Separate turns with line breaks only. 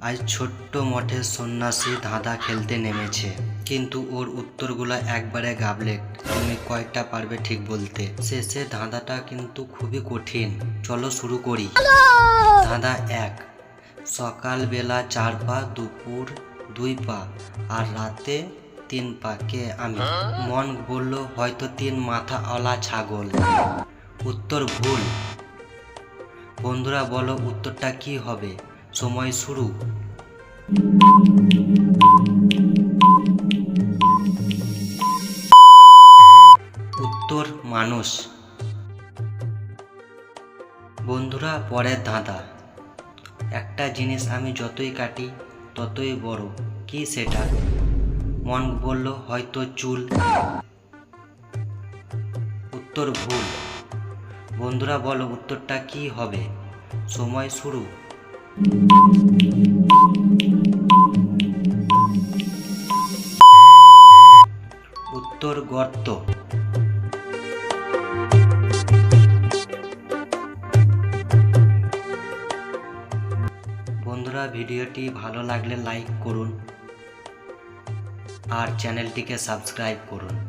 আজ ছোট্ট মঠের সন্ন্যাসী ধাঁধা খেলতে নেমেছে। কিন্তু ওর উত্তরগুলো একবারে গাবলেট। তুমি কয়টা পারবে ঠিক বলতে। শেষে ধাঁধাটা কিন্তু খুবই কঠিন। চলো শুরু করি। ধাঁধা এক। সকালবেলা চার পা, দুপুর দুই পা আর রাতে তিন পা। কে আমি? মন বলল, হয়তো তিন মাথা আলা ছাগল। উত্তর ভুল। বন্ধুরা বলো, উত্তরটা কি হবে? সময় শুরু। উত্তর, মানুষ। বন্ধুরা, পরের ধাঁধা। একটা জিনিস আমি যতই কাটি, ততই বড়। কি সেটা? মন বলল, হয়তো চুল। উত্তর, ভুল। বন্ধুরা, বলো উত্তরটা কি হবে? সময় শুরু। উত্তর গর্ত। বন্ধুরা ভিডিওটি ভালো লাগলে লাইক করুন আর চ্যানেলটিকে সাবস্ক্রাইব করুন।